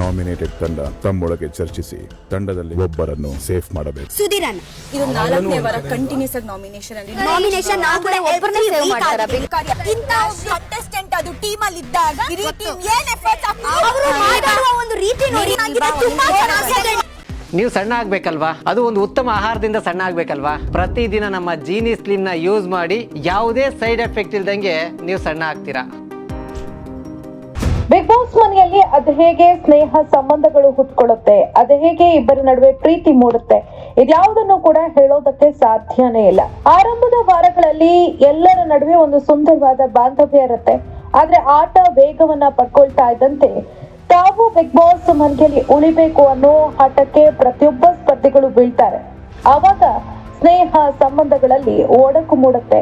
Nominated ತಂಡ ತಮ್ಮೊಳಗೆ ಚರ್ಚಿಸಿ ತಂಡದಲ್ಲಿ ಒಬ್ಬರನ್ನು ಸೇಫ್ ಮಾಡಬೇಕು. ಸುಧೀರನ್ ಇದು ನಾಲ್ಕನೇ ವಾರ ಕಂಟಿನ್ಯೂಸ್ ಆಗಿ ನಾಮಿನೇಷನ್ ಅಲ್ಲಿ. ನಾಮಿನೇಷನ್ ನಾವು ಕೂಡ ಒಬ್ಬರನ್ನೇ ಸೇವ್ ಮಾಡ್ತಾರ. ಇಂತ ಕಂಟೆಸ್ಟೆಂಟ್ ಅದು ಟೀಮ್ ಅಲ್ಲಿ ಇದ್ದಾಗ ಇಡೀ ಟೀಮ್ ಏನ್ ಎಫರ್ಟ್ಸ್ ಅವರು ಮಾಡುವ ಒಂದು ರೀತಿ ನೋಡಿ ನಂಗಿದೆ ತುಂಬಾ ಚೆನ್ನಾಗಿದೆ ನೀವು ಸಣ್ಣ ಆಗ್ಬೇಕಲ್ವಾ? ಅದು ಒಂದು ಉತ್ತಮ ಆಹಾರದಿಂದ ಸಣ್ಣ ಆಗ್ಬೇಕಲ್ವಾ? ಪ್ರತಿದಿನ ನಮ್ಮ ಜೀನಿ ಸ್ಲಿಮ್ನ ಯೂಸ್ ಮಾಡಿ ಯಾವುದೇ ಸೈಡ್ ಎಫೆಕ್ಟ್ ಇಲ್ದಂಗೆ ನೀವು ಸಣ್ಣ ಆಗ್ತೀರಾ? ಬಿಗ್ ಬಾಸ್ ಮನೆಯಲ್ಲಿ ಅದು ಹೇಗೆ ಸ್ನೇಹ ಸಂಬಂಧಗಳು ಹುಟ್ಕೊಳ್ಳುತ್ತೆ, ಅದು ಹೇಗೆ ಇಬ್ಬರ ನಡುವೆ ಪ್ರೀತಿ ಮೂಡುತ್ತೆ, ಇದ್ಯಾವುದನ್ನು ಕೂಡ ಹೇಳೋದಕ್ಕೆ ಸಾಧ್ಯನೇ ಇಲ್ಲ. ಆರಂಭದ ವಾರಗಳಲ್ಲಿ ಎಲ್ಲರ ನಡುವೆ ಒಂದು ಸುಂದರವಾದ ಬಾಂಧವ್ಯ ಇರುತ್ತೆ. ಆದ್ರೆ ಆಟ ವೇಗವನ್ನ ಪಡ್ಕೊಳ್ತಾ ಇದ್ದಂತೆ ತಾವು ಬಿಗ್ ಬಾಸ್ ಮನೆಯಲ್ಲಿ ಉಳಿಬೇಕು ಅನ್ನೋ ಆಟಕ್ಕೆ ಪ್ರತಿಯೊಬ್ಬ ಸ್ಪರ್ಧಿಗಳು ಬೀಳ್ತಾರೆ. ಆವಾಗ ಸ್ನೇಹ ಸಂಬಂಧಗಳಲ್ಲಿ ಒಡಕು ಮೂಡುತ್ತೆ.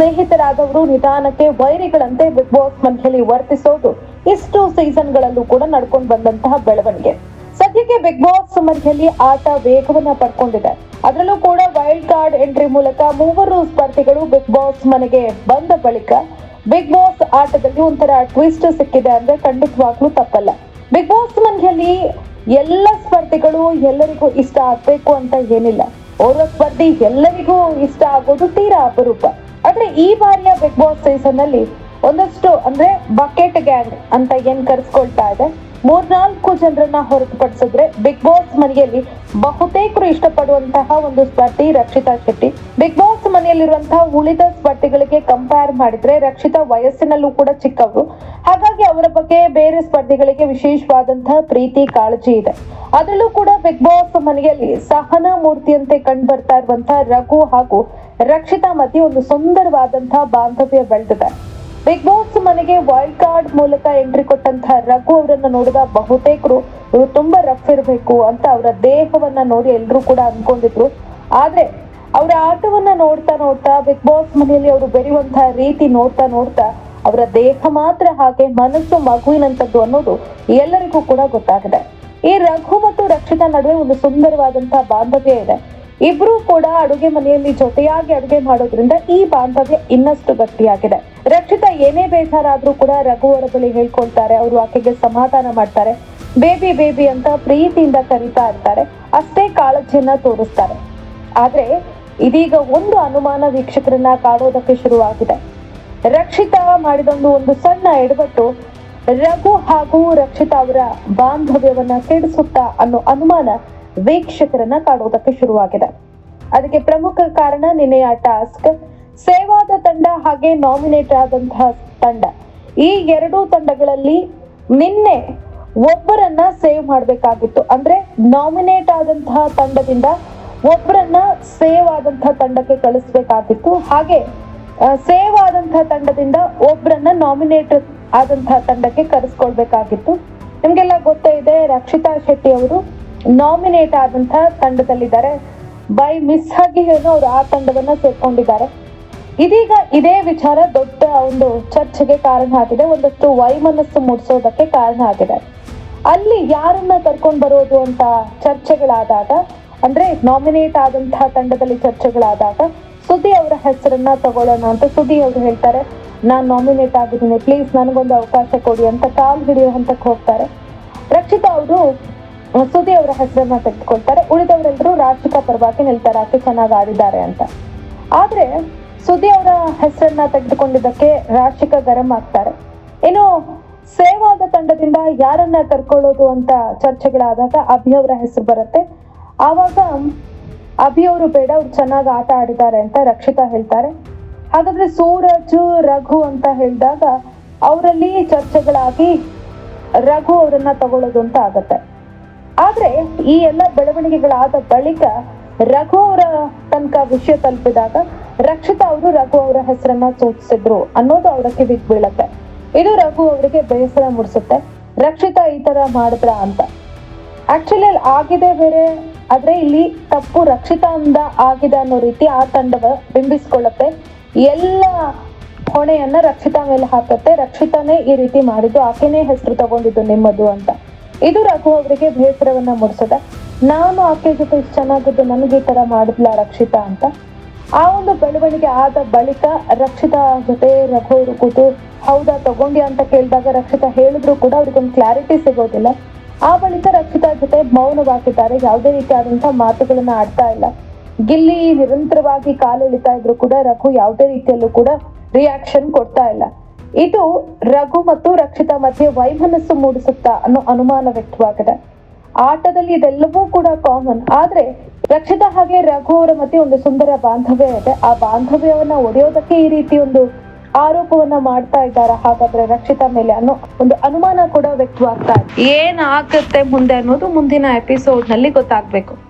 ಸ್ನೇಹಿತರಾದವರು ನಿಧಾನಕ್ಕೆ ವೈರಿಗಳಂತೆ ಬಿಗ್ ಬಾಸ್ ಮನೆಯಲ್ಲಿ ವರ್ತಿಸೋದು. ಇಷ್ಟು ಸೀಸನ್ಗಳಲ್ಲೂ ಕೂಡ ನಡ್ಕೊಂಡು ಬಂದಂತಹ ಬೆಳವಣಿಗೆ. ಸದ್ಯಕ್ಕೆ ಬಿಗ್ ಬಾಸ್ ಮನೆಯಲ್ಲಿ ಆಟ ವೇಗವನ್ನ ಪಡ್ಕೊಂಡಿದೆ. ಅದರಲ್ಲೂ ಕೂಡ ವೈಲ್ಡ್ ಕಾರ್ಡ್ ಎಂಟ್ರಿ ಮೂಲಕ ಮೂವರು ಸ್ಪರ್ಧಿಗಳು ಬಿಗ್ ಬಾಸ್ ಮನೆಗೆ ಬಂದ ಬಳಿಕ ಬಿಗ್ ಬಾಸ್ ಆಟದಲ್ಲಿ ಒಂಥರ ಟ್ವಿಸ್ಟ್ ಸಿಕ್ಕಿದೆ ಅಂದ್ರೆ ಖಂಡಿತವಾಗ್ಲೂ ತಪ್ಪಲ್ಲ. ಬಿಗ್ ಬಾಸ್ ಮನೆಯಲ್ಲಿ ಎಲ್ಲ ಸ್ಪರ್ಧಿಗಳು ಎಲ್ಲರಿಗೂ ಇಷ್ಟ ಆಗ್ಬೇಕು ಅಂತ ಏನಿಲ್ಲ. ಓರ್ವ ಸ್ಪರ್ಧಿ ಎಲ್ಲರಿಗೂ ಇಷ್ಟ ಆಗೋದು ತೀರಾ ಅಪರೂಪ. ಆದ್ರೆ ಈ ಬಾರಿಯ ಬಿಗ್ ಬಾಸ್ ಸೀಸನ್ ಅಲ್ಲಿ ಒಂದಷ್ಟು ಅಂದ್ರೆ ಬಕೆಟ್ ಗ್ಯಾಂಗ್ ಅಂತ ಏನ್ ಕರೆಸ್ಕೊಳ್ತಾ ಇದೆ. ಮೂರ್ನಾಲ್ಕು ಜನರನ್ನ ಹೊರತುಪಡಿಸಿದ್ರೆ ಬಿಗ್ ಬಾಸ್ ಮನೆಯಲ್ಲಿ ಬಹುತೇಕರು ಇಷ್ಟಪಡುವಂತಹ ಒಂದು ಸ್ಪರ್ಧಿ ರಕ್ಷಿತಾ ಶೆಟ್ಟಿ. ಬಿಗ್ ಬಾಸ್ ಮನೆಯಲ್ಲಿರುವಂತಹ ಉಳಿದ ಸ್ಪರ್ಧಿಗಳಿಗೆ ಕಂಪೇರ್ ಮಾಡಿದ್ರೆ ರಕ್ಷಿತಾ ವಯಸ್ಸಿನಲ್ಲೂ ಕೂಡ ಚಿಕ್ಕವರು. ಹಾಗಾಗಿ ಅವರ ಬಗ್ಗೆ ಬೇರೆ ಸ್ಪರ್ಧಿಗಳಿಗೆ ವಿಶೇಷವಾದಂತಹ ಪ್ರೀತಿ, ಕಾಳಜಿ ಇದೆ. ಅದರಲ್ಲೂ ಕೂಡ ಬಿಗ್ ಬಾಸ್ ಮನೆಯಲ್ಲಿ ಸಹನ ಮೂರ್ತಿಯಂತೆ ಕಂಡು ಬರ್ತಾ ಇರುವಂತಹ ರಘು ಹಾಗೂ ರಕ್ಷಿತಾ ಮಧ್ಯೆ ಒಂದು ಸುಂದರವಾದಂತಹ ಬಾಂಧವ್ಯ ಬೆಳೆದಿದೆ. ಬಿಗ್ ಬಾಸ್ ಮನೆಗೆ ವೈಲ್ಡ್ ಕಾರ್ಡ್ ಮೂಲಕ ಎಂಟ್ರಿ ಕೊಟ್ಟಂತಹ ರಘು ಅವರನ್ನ ನೋಡಿದ ಬಹುತೇಕರು, ಇವರು ತುಂಬಾ ರಫ್ ಇರಬೇಕು ಅಂತ ಅವರ ದೇಹವನ್ನ ನೋಡಿ ಎಲ್ಲರೂ ಕೂಡ ಅನ್ಕೊಂಡಿದ್ರು. ಆದ್ರೆ ಅವರ ಆಟವನ್ನ ನೋಡ್ತಾ ನೋಡ್ತಾ, ಬಿಗ್ ಬಾಸ್ ಮನೆಯಲ್ಲಿ ಅವರು ಬೆರೆಯುವಂತಹ ರೀತಿ ನೋಡ್ತಾ ನೋಡ್ತಾ, ಅವರ ದೇಹ ಮಾತ್ರ ಹಾಗೆ ಮನಸ್ಸು ಮಗುವಿನಂತದ್ದು ಅನ್ನೋದು ಎಲ್ಲರಿಗೂ ಕೂಡ ಗೊತ್ತಾಗಿದೆ. ಈ ರಘು ಮತ್ತು ರಕ್ಷಿತಾ ನಡುವೆ ಒಂದು ಸುಂದರವಾದಂತಹ ಬಾಂಧವ್ಯ ಇದೆ. ಇಬ್ರು ಕೂಡ ಅಡುಗೆ ಮನೆಯಲ್ಲಿ ಜೊತೆಯಾಗಿ ಅಡುಗೆ ಮಾಡೋದ್ರಿಂದ ಈ ಬಾಂಧವ್ಯ ಇನ್ನಷ್ಟು ಗಟ್ಟಿಯಾಗಿದೆ. ರಕ್ಷಿತಾ ಏನೇ ಬೇಜಾರಾದ್ರೂ ಕೂಡ ರಘು ಅವರ ಬಳಿ ಹೇಳ್ಕೊಳ್ತಾರೆ, ಅವರು ಆಕೆಗೆ ಸಮಾಧಾನ ಮಾಡ್ತಾರೆ. ಬೇಬಿ ಬೇಬಿ ಅಂತ ಪ್ರೀತಿಯಿಂದ ಕರಿತಾ ಇರ್ತಾರೆ. ಅಷ್ಟೇ ಕಾಳಜಿಯನ್ನ ತೋರಿಸ್ತಾರೆ. ಆದ್ರೆ ಇದೀಗ ಒಂದು ಅನುಮಾನ ವೀಕ್ಷಕರನ್ನ ಕಾಡೋದಕ್ಕೆ ಶುರುವಾಗಿದೆ. ರಕ್ಷಿತಾ ಮಾಡಿದೊಂದು ಒಂದು ಸಣ್ಣ ಎಡವಟ್ಟು ರಘು ಹಾಗೂ ರಕ್ಷಿತಾ ಅವರ ಬಾಂಧವ್ಯವನ್ನ ಕೆಡಿಸುತ್ತಾ ಅನ್ನೋ ಅನುಮಾನ ವೀಕ್ಷಕರನ್ನ ಕಾಡುವುದಕ್ಕೆ ಶುರುವಾಗಿದೆ. ಅದಕ್ಕೆ ಪ್ರಮುಖ ಕಾರಣ ನಿನ್ನೆಯ ಟಾಸ್ಕ್, ಸೇವಾದ ತಂಡ ಹಾಗೆ ನಾಮಿನೇಟ್ ಆದಂತಹ ತಂಡ. ಈ ಎರಡೂ ತಂಡಗಳಲ್ಲಿ ನಿನ್ನೆ ಒಬ್ಬರನ್ನ ಸೇವ್ ಮಾಡಬೇಕಾಗಿತ್ತು. ಅಂದ್ರೆ ನಾಮಿನೇಟ್ ಆದಂತಹ ತಂಡದಿಂದ ಒಬ್ಬರನ್ನ ಸೇವ್ ಆದಂತಹ ತಂಡಕ್ಕೆ ಕಳಿಸ್ಬೇಕಾಗಿತ್ತು. ಹಾಗೆ ಸೇವ್ ಆದಂತಹ ತಂಡದಿಂದ ಒಬ್ಬರನ್ನ ನಾಮಿನೇಟ್ ಆದಂತಹ ತಂಡಕ್ಕೆ ಕರೆಸ್ಕೊಳ್ಬೇಕಾಗಿತ್ತು. ನಿಮ್ಗೆಲ್ಲ ಗೊತ್ತೇ ಇದೆ ರಕ್ಷಿತಾ ಶೆಟ್ಟಿ ಅವರು. ನಾಮಿನೇಟ್ ಆದಂತಹ ತಂಡದಲ್ಲಿದ್ದಾರೆ. ಬೈ ಮಿಸ್ ಆಗಿ ಅವರು ಆ ತಂಡವನ್ನ ಸೇರ್ಕೊಂಡಿದ್ದಾರೆ. ಇದೀಗ ಇದೇ ವಿಚಾರ ದೊಡ್ಡ ಒಂದು ಚರ್ಚೆಗೆ ಕಾರಣ ಆಗಿದೆ. ಒಂದಷ್ಟು ವೈಮನಸ್ಸು ಮೂಡಿಸೋದಕ್ಕೆ ಕಾರಣ ಆಗಿದೆ. ಅಲ್ಲಿ ಯಾರನ್ನ ಕರ್ಕೊಂಡು ಬರೋದು ಅಂತ ಚರ್ಚೆಗಳಾದಾಗ, ಅಂದ್ರೆ ನಾಮಿನೇಟ್ ಆದಂತಹ ತಂಡದಲ್ಲಿ ಚರ್ಚೆಗಳಾದಾಗ ಸುದ್ದಿ ಅವರ ಹೆಸರನ್ನ ತಗೊಳ್ಳೋಣ ಅಂತ ಸುದ್ದಿ ಅವರು ಹೇಳ್ತಾರೆ. ನಾನು ನಾಮಿನೇಟ್ ಆಗಿದ್ದೀನಿ ಪ್ಲೀಸ್ ನನಗೊಂದು ಅವಕಾಶ ಕೊಡಿ ಅಂತ ಕಾಲ್ ಹಿಡಿಯೋ ಹಂತಕ್ಕೆ ಹೋಗ್ತಾರೆ. ರಕ್ಷಿತಾ ಅವರು ಸುದ್ದಿ ಅವರ ಹೆಸರನ್ನ ತೆಗೆದುಕೊಳ್ತಾರೆ. ಉಳಿದವರೆಲ್ಲರೂ ರಾಷ್ಟ್ರಿಕ ಪರವಾಗಿ ನಿಲ್ತಾರೆ ಚೆನ್ನಾಗಿ ಆಡಿದ್ದಾರೆ ಅಂತ. ಆದ್ರೆ ಸುದ್ದಿ ಅವರ ಹೆಸರನ್ನ ತೆಗೆದುಕೊಂಡಿದ್ದಕ್ಕೆ ರಾಶಿಕ ಗರಂ ಆಗ್ತಾರೆ. ಇನ್ನು ಸೇವಾದ ತಂಡದಿಂದ ಯಾರನ್ನ ಕರ್ಕೊಳ್ಳೋದು ಅಂತ ಚರ್ಚೆಗಳಾದಾಗ ಅಭಿ ಅವರ ಹೆಸರು ಬರುತ್ತೆ. ಆವಾಗ ಅಭಿ ಅವರು ಬೇಡ, ಅವ್ರು ಚೆನ್ನಾಗಿ ಆಟ ಆಡಿದ್ದಾರೆ ಅಂತ ರಕ್ಷಿತಾ ಹೇಳ್ತಾರೆ. ಹಾಗಾದ್ರೆ ಸೂರಜ್, ರಘು ಅಂತ ಹೇಳಿದಾಗ ಅವರಲ್ಲಿ ಚರ್ಚೆಗಳಾಗಿ ರಘು ಅವರನ್ನ ತಗೊಳ್ಳೋದು ಅಂತ ಆಗತ್ತೆ. ಆದ್ರೆ ಈ ಎಲ್ಲ ಬೆಳವಣಿಗೆಗಳಾದ ಬಳಿಕ ರಘು ಅವರ ತನಕ ವಿಷಯ ತಲುಪಿದಾಗ ರಕ್ಷಿತಾ ಅವರು ರಘು ಅವರ ಹೆಸರನ್ನ ಸೂಚಿಸಿದ್ರು ಅನ್ನೋದು ಅವರ ಕಿವಿಗ್ ಬೀಳತ್ತೆ. ಇದು ರಘು ಅವರಿಗೆ ಬೇಸರ ಮೂಡಿಸುತ್ತೆ. ರಕ್ಷಿತಾ ಈ ತರ ಮಾಡಿದ್ರ ಅಂತ. ಆಕ್ಚುಲಿ ಅಲ್ಲಿ ಆಗಿದೆ ಬೇರೆ, ಆದ್ರೆ ಇಲ್ಲಿ ತಪ್ಪು ರಕ್ಷಿತಾಂದ ಆಗಿದೆ ಅನ್ನೋ ರೀತಿ ಆ ತಂಡವ ಬಿಂಬಿಸ್ಕೊಳ್ಳುತ್ತೆ. ಎಲ್ಲ ಹೊಣೆಯನ್ನ ರಕ್ಷಿತಾ ಮೇಲೆ ಹಾಕತ್ತೆ. ರಕ್ಷಿತಾನೇ ಈ ರೀತಿ ಮಾಡಿದ್ದು. ಆಕೆನೇ ಹೆಸರು ತಗೊಂಡಿದ್ದು ನಿಮ್ಮದು ಅಂತ. ಇದು ರಘು ಅವರಿಗೆ ಬೇಸರವನ್ನ ಮೂಡಿಸುತ್ತೆ. ನಾನು ಆಕೆ ಜೊತೆ ಇಷ್ಟು ಚೆನ್ನಾಗಿದ್ದು ನನಗೆ ಈ ತರ ಮಾಡಿದ್ಲ ರಕ್ಷಿತಾ ಅಂತ. ಆ ಒಂದು ಬೆಳವಣಿಗೆ ಆದ ಬಳಿಕ ರಕ್ಷಿತಾ ಜೊತೆ ರಘು ಅವರು ಕೂತು, ಹೌದಾ ತಗೊಂಡಿ ಅಂತ ಕೇಳಿದಾಗ ರಕ್ಷಿತಾ ಹೇಳಿದ್ರು ಕೂಡ ಅವ್ರಿಗೊಂದು ಕ್ಲಾರಿಟಿ ಸಿಗೋದಿಲ್ಲ. ಆ ಬಳಿಕ ರಕ್ಷಿತಾ ಜೊತೆ ಮೌನವಾಗಿದ್ದಾರೆ. ಯಾವುದೇ ರೀತಿಯಾದಂತಹ ಮಾತುಗಳನ್ನ ಆಡ್ತಾ ಇಲ್ಲ. ಗಿಲ್ಲಿ ನಿರಂತರವಾಗಿ ಕಾಲೆಳಿತಾ ಇದ್ರು ಕೂಡ ರಘು ಯಾವುದೇ ರೀತಿಯಲ್ಲೂ ಕೂಡ ರಿಯಾಕ್ಷನ್ ಕೊಡ್ತಾ ಇಲ್ಲ. ಇದು ರಘು ಮತ್ತು ರಕ್ಷಿತಾ ಮಧ್ಯೆ ವೈಮನಸ್ಸು ಮೂಡಿಸುತ್ತಾ ಅನ್ನೋ ಅನುಮಾನ ವ್ಯಕ್ತವಾಗಿದೆ. ಆಟದಲ್ಲಿ ಇದೆಲ್ಲವೂ ಕೂಡ ಕಾಮನ್ ಆದ್ರೆ ರಕ್ಷಿತಾ ಹಾಗೆ ರಘು ಅವರ ಮಧ್ಯೆ ಒಂದು ಸುಂದರ ಬಾಂಧವ್ಯ ಇದೆ. ಆ ಬಾಂಧವ್ಯವನ್ನ ಒಡೆಯೋದಕ್ಕೆ ಈ ರೀತಿ ಒಂದು ಆರೋಪವನ್ನ ಮಾಡ್ತಾ ಇದ್ದಾರೆ ಹಾಗಾದ್ರೆ ರಕ್ಷಿತಾ ಮೇಲೆ ಅನ್ನೋ ಒಂದು ಅನುಮಾನ ಕೂಡ ವ್ಯಕ್ತವಾಗ್ತಾ ಇದೆ. ಏನ್ ಆಗುತ್ತೆ ಮುಂದೆ ಅನ್ನೋದು ಮುಂದಿನ ಎಪಿಸೋಡ್ನಲ್ಲಿ ಗೊತ್ತಾಗ್ಬೇಕು.